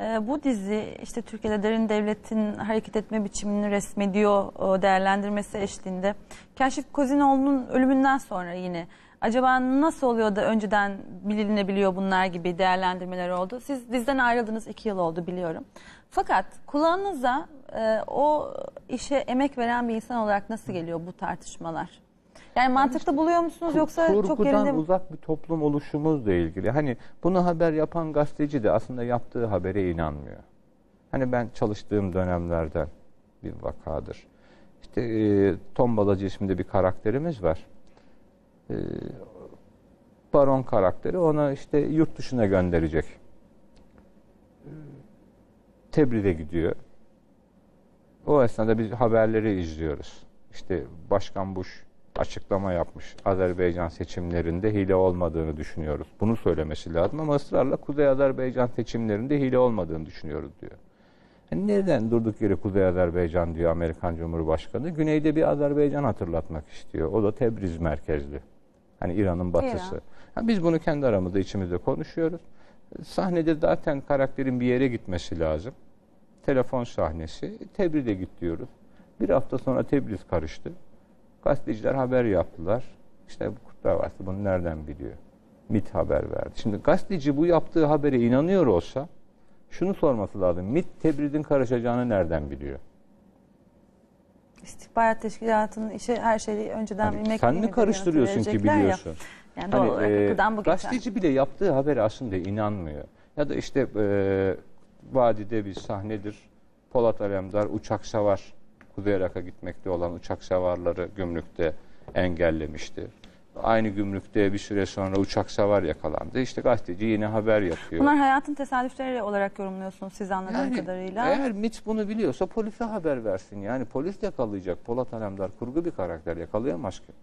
Ee, bu dizi işte Türkiye'de derin devletin hareket etme biçimini resmediyor o değerlendirmesi eşliğinde. Kaşif Kozinoğlu'nun ölümünden sonra yine acaba nasıl oluyor da önceden bilinebiliyor bunlar gibi değerlendirmeler oldu. Siz diziden ayrıldınız iki yıl oldu biliyorum. Fakat kulağınıza e, o işe emek veren bir insan olarak nasıl geliyor bu tartışmalar? Yani mantıklı buluyor musunuz yoksa çok Kurgudan yerinde uzak bir toplum oluşumuzla ilgili. Hani bunu haber yapan gazeteci de aslında yaptığı habere inanmıyor. Hani ben çalıştığım dönemlerden bir vakadır. İşte e, Tombalacı isminde bir karakterimiz var. E, baron karakteri ona işte yurt dışına gönderecek. E, Tebriz'e gidiyor. O esnada biz haberleri izliyoruz. İşte Başkan Bush açıklama yapmış. Azerbaycan seçimlerinde hile olmadığını düşünüyoruz. Bunu söylemesi lazım ama ısrarla Kuzey Azerbaycan seçimlerinde hile olmadığını düşünüyoruz diyor. Yani neden durduk yere Kuzey Azerbaycan diyor Amerikan Cumhurbaşkanı? Güneyde bir Azerbaycan hatırlatmak istiyor. O da Tebriz merkezli. Hani İran'ın batısı. İran. Ha, biz bunu kendi aramızda içimizde konuşuyoruz. Sahnede zaten karakterin bir yere gitmesi lazım. Telefon sahnesi. Tebriz'e git diyoruz. Bir hafta sonra Tebriz karıştı. Gazeteciler haber yaptılar. İşte bu Kurtlar Vadisi bunu nereden biliyor? MIT haber verdi. Şimdi gazeteci bu yaptığı habere inanıyor olsa şunu sorması lazım. MIT Tebriz'in karışacağını nereden biliyor? İstihbarat teşkilatının işi her şeyi önceden Hani bilmek sen mi karıştırıyorsun ki verecekler ya. biliyorsun? Yani doğal Hani, olarak e, bu gazeteci bile yaptığı habere aslında inanmıyor. Ya da işte e, vadide bir sahnedir. Polat Alemdar uçak savar. Kuzey Irak'a gitmekte olan uçak savarları gümrükte engellemişti. Aynı gümrükte bir süre sonra uçak savar yakalandı. İşte gazeteci yine haber yapıyor. Bunlar hayatın tesadüfleri olarak yorumluyorsunuz siz anladığım Yani kadarıyla. Eğer MIT bunu biliyorsa polise haber versin. Yani polis yakalayacak. Polat Alemdar kurgu bir karakter yakalayamaz ki.